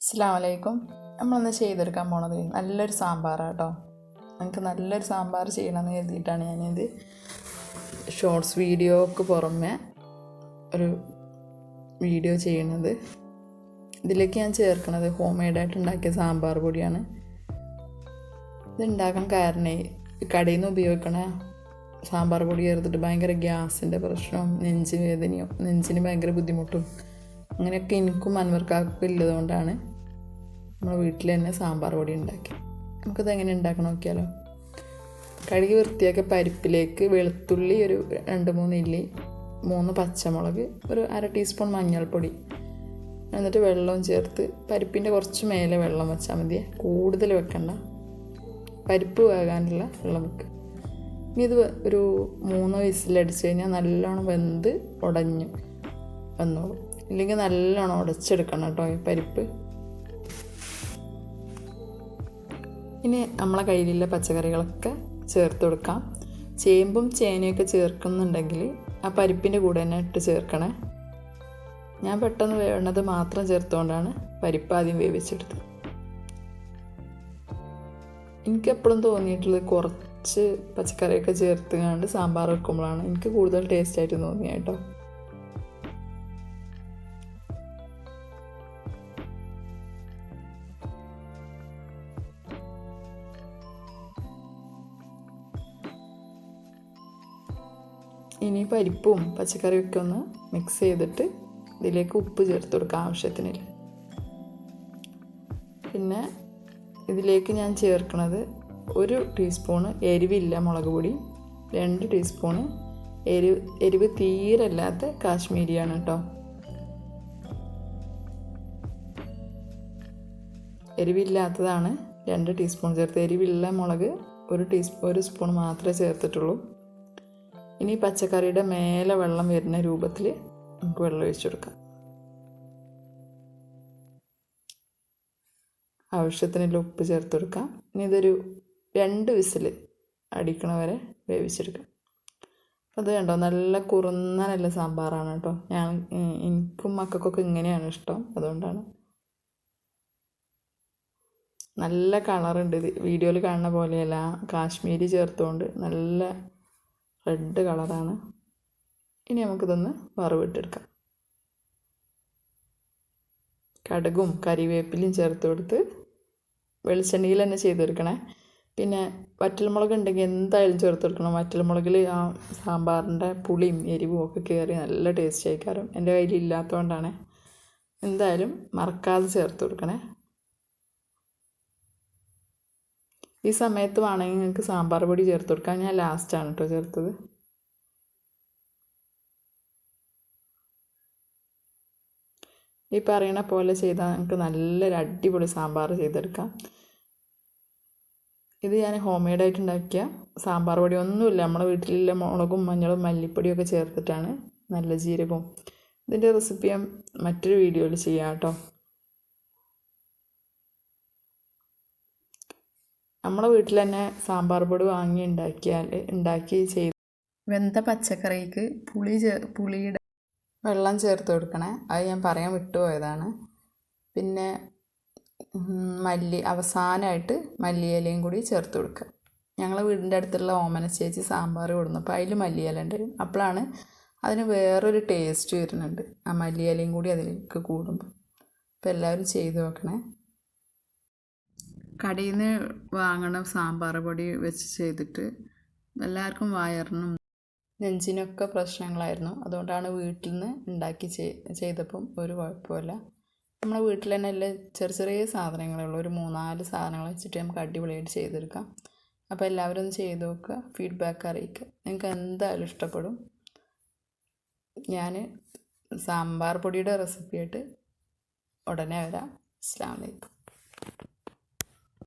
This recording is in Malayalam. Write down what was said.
അസ്സാം നമ്മളൊന്ന് ചെയ്തെടുക്കാൻ പോണത് നല്ലൊരു സാമ്പാറാണ് കേട്ടോ നമുക്ക് നല്ലൊരു സാമ്പാർ ചെയ്യണമെന്ന് കരുതിയിട്ടാണ് ഞാനിത് ഷോർട്സ് വീഡിയോക്ക് പുറമെ ഒരു വീഡിയോ ചെയ്യണത്. ഇതിലേക്ക് ഞാൻ ചേർക്കുന്നത് ഹോം മെയ്ഡായിട്ട് ഉണ്ടാക്കിയ സാമ്പാർ പൊടിയാണ്. ഇത് ഉണ്ടാക്കാൻ കാരണം കടയിൽ നിന്ന് ഉപയോഗിക്കണ സാമ്പാർ പൊടി ചേർത്തിട്ട് ഭയങ്കര ഗ്യാസിന്റെ പ്രശ്നവും നെഞ്ച് വേദനയും നെഞ്ചിന് ഭയങ്കര ബുദ്ധിമുട്ടും അങ്ങനെയൊക്കെ എനിക്കും അൻവർക്കാർക്കും ഇല്ലതുകൊണ്ടാണ് നമ്മൾ വീട്ടിൽ തന്നെ സാമ്പാർ പൊടി ഉണ്ടാക്കി നമുക്കത് എങ്ങനെ ഉണ്ടാക്കണം നോക്കിയാലോ? കഴുകി വൃത്തിയാക്കിയ പരിപ്പിലേക്ക് വെളുത്തുള്ളി ഒരു രണ്ട് മൂന്ന് ഇല്ലി മൂന്ന് പച്ചമുളക് ഒരു അര ടീസ്പൂൺ മഞ്ഞൾപ്പൊടി. എന്നിട്ട് വെള്ളവും ചേർത്ത് പരിപ്പിന്റെ കുറച്ച് മേലെ വെള്ളം വെച്ചാൽ മതി. കൂടുതൽ വെക്കണ്ട. പരിപ്പ് വേകാനുള്ള വെള്ളം വെക്കുക ഇനി ഇത് ഒരു മൂന്ന് വിസിലടിച്ച് കഴിഞ്ഞാൽ നല്ലോണം വെന്ത് ഉടഞ്ഞു വന്നോളും. ഇല്ലെങ്കിൽ നല്ലോണം ഉടച്ചെടുക്കണം കേട്ടോ ഈ പരിപ്പ്. ഇനി നമ്മളെ കയ്യിലുള്ള പച്ചക്കറികളൊക്കെ ചേർത്ത് കൊടുക്കാം. ചേമ്പും ചേനയൊക്കെ ചേർക്കുന്നുണ്ടെങ്കിൽ ആ പരിപ്പിന്റെ കൂടെ തന്നെ ഇട്ട് ചേർക്കണേ. ഞാൻ പെട്ടെന്ന് വേണത് മാത്രം ചേർത്തുകൊണ്ടാണ് പരിപ്പ് ആദ്യം വേവിച്ചെടുത്തത്. എനിക്കെപ്പോഴും തോന്നിയിട്ടുള്ളത് കുറച്ച് പച്ചക്കറിയൊക്കെ ചേർത്ത് കണ്ട് സാമ്പാർ വെക്കുമ്പോഴാണ്. എനിക്ക് കൂടുതൽ ടേസ്റ്റായിട്ട് തോന്നിയ കേട്ടോ. ഇനി പരിപ്പും പച്ചക്കറിയൊക്കെ ഒന്ന് മിക്സ് ചെയ്തിട്ട് ഇതിലേക്ക് ഉപ്പ് ചേർത്ത് കൊടുക്കാം ആവശ്യത്തിനില്ല. പിന്നെ ഇതിലേക്ക് ഞാൻ ചേർക്കുന്നത് ഒരു ടീസ്പൂണ് എരിവില്ല മുളക് പൊടി രണ്ട് ടീസ്പൂണ് എരിവ് എരിവ് തീരല്ലാത്ത കാശ്മീരിയാണ് കേട്ടോ എരിവില്ലാത്തതാണ് രണ്ട് ടീസ്പൂൺ ചേർത്ത്. എരിവില്ല മുളക് ഒരു ടീസ്പൂ ഒരു സ്പൂൺ മാത്രമേ ചേർത്തിട്ടുള്ളൂ. ഇനി പച്ചക്കറിയുടെ മേലെ വെള്ളം വരുന്ന രൂപത്തിൽ നമുക്ക് വെള്ളം ഒഴിച്ചു കൊടുക്കാം. ആവശ്യത്തിന് ഉപ്പ് ചേർത്ത് കൊടുക്കാം. ഇനി ഇതൊരു രണ്ട് വിസിൽ അടിക്കണ വരെ വേവിച്ചെടുക്കാം. അത് കണ്ടോ? നല്ല കുറുന്ന നല്ല സാമ്പാറാണ് കേട്ടോ. ഞാൻ എനിക്കും മക്കൾക്കൊക്കെ ഇങ്ങനെയാണ് ഇഷ്ടം. അതുകൊണ്ടാണ്. നല്ല കളറുണ്ട് ഇത്. വീഡിയോയിൽ കാണുന്ന പോലെയല്ല. കാശ്മീരി ചേർത്തുകൊണ്ട് നല്ല റെഡ് കളറാണ് ഇനി നമുക്കിതൊന്ന് വറവിട്ടെടുക്കാം. കടുകും കരിവേപ്പിലയും ചേർത്ത് കൊടുത്ത് വെളിച്ചെണ്ണയിൽ തന്നെ ചെയ്തെടുക്കണേ. പിന്നെ വറ്റൽമുളക് ഉണ്ടെങ്കിൽ എന്തായാലും ചേർത്ത് കൊടുക്കണം. വറ്റൽമുളകിൽ ആ സാമ്പാറിന്റെ പുളിയും എരിവും ഒക്കെ കയറി നല്ല ടേസ്റ്റ് ആയിക്കാറും എന്റെ കയ്യിൽ ഇല്ലാത്തതുകൊണ്ടാണ്. എന്തായാലും മറക്കാതെ ചേർത്ത് കൊടുക്കണേ. ഈ സമയത്ത് വേണമെങ്കിൽ നിങ്ങൾക്ക് സാമ്പാർ പൊടി ചേർത്ത് കൊടുക്കാം. ഞാൻ ലാസ്റ്റാണ് കേട്ടോ ചേർത്തത്. ഈ പറയണ പോലെ ചെയ്താൽ നിങ്ങൾക്ക് നല്ലൊരു അടിപൊളി സാമ്പാർ ചെയ്തെടുക്കാം. ഇത് ഞാൻ ഹോം മെയ്ഡായിട്ട് ഉണ്ടാക്കിയ സാമ്പാർ പൊടി. ഒന്നുമില്ല നമ്മുടെ വീട്ടിലുള്ള മുളകും മഞ്ഞളും മല്ലിപ്പൊടിയൊക്കെ ചേർത്തിട്ടാണ് നല്ല ജീരകവും. ഇതിന്റെ റെസിപ്പി ഞാൻ മറ്റൊരു വീഡിയോയിൽ ചെയ്യാം കേട്ടോ നമ്മളെ വീട്ടിൽ തന്നെ സാമ്പാർ പൊടി വാങ്ങി ഉണ്ടാക്കിയാൽ ഉണ്ടാക്കി ചെയ്ത് വെന്ത പച്ചക്കറിക്ക് പുളി ചേർ പുളിയുടെ വെള്ളം ചേർത്ത് കൊടുക്കണേ. അത് ഞാൻ പറയാൻ വിട്ടുപോയതാണ്. പിന്നെ മല്ലി അവസാനമായിട്ട് മല്ലിയിലയും കൂടി ചേർത്ത് കൊടുക്കുക. ഞങ്ങളെ വീടിന്റെ അടുത്തുള്ള ഓമന ചേച്ചി സാമ്പാർ കൊടുന്നപ്പോൾ അതിൽ മല്ലിയില ഉണ്ട്. അപ്പോഴാണ് അതിന് വേറൊരു ടേസ്റ്റ് വരുന്നുണ്ട്. ആ മല്ലിയിലയും കൂടി അതിലേക്ക് കൂടുമ്പോൾ. അപ്പോൾ എല്ലാവരും ചെയ്ത് നോക്കണേ. കടയിൽ നിന്ന് വാങ്ങണ സാമ്പാർ പൊടി വെച്ച് ചെയ്തിട്ട് എല്ലാവർക്കും വയറിനും നെഞ്ചിനൊക്കെ പ്രശ്നങ്ങളായിരുന്നു. അതുകൊണ്ടാണ് വീട്ടിൽ നിന്ന് ഉണ്ടാക്കി ചെയ്തപ്പം ഒരു കുഴപ്പമില്ല. നമ്മുടെ വീട്ടിൽ തന്നെ എല്ലാ ചെറിയ ചെറിയ സാധനങ്ങളുള്ളൂ ഒരു മൂന്നാൽ സാധനങ്ങൾ വെച്ചിട്ട് നമുക്ക് അടിപൊളിയായിട്ട് ചെയ്തെടുക്കാം. അപ്പോൾ എല്ലാവരും ഒന്ന് ചെയ്ത് നോക്കുക. ഫീഡ്ബാക്ക് അറിയിക്കുക. നിങ്ങൾക്ക് എന്തായാലും ഇഷ്ടപ്പെടും. ഞാൻ സാമ്പാർ പൊടിയുടെ റെസിപ്പിയായിട്ട് ഉടനെ വരാം. അസ്സാം വലൈക്കും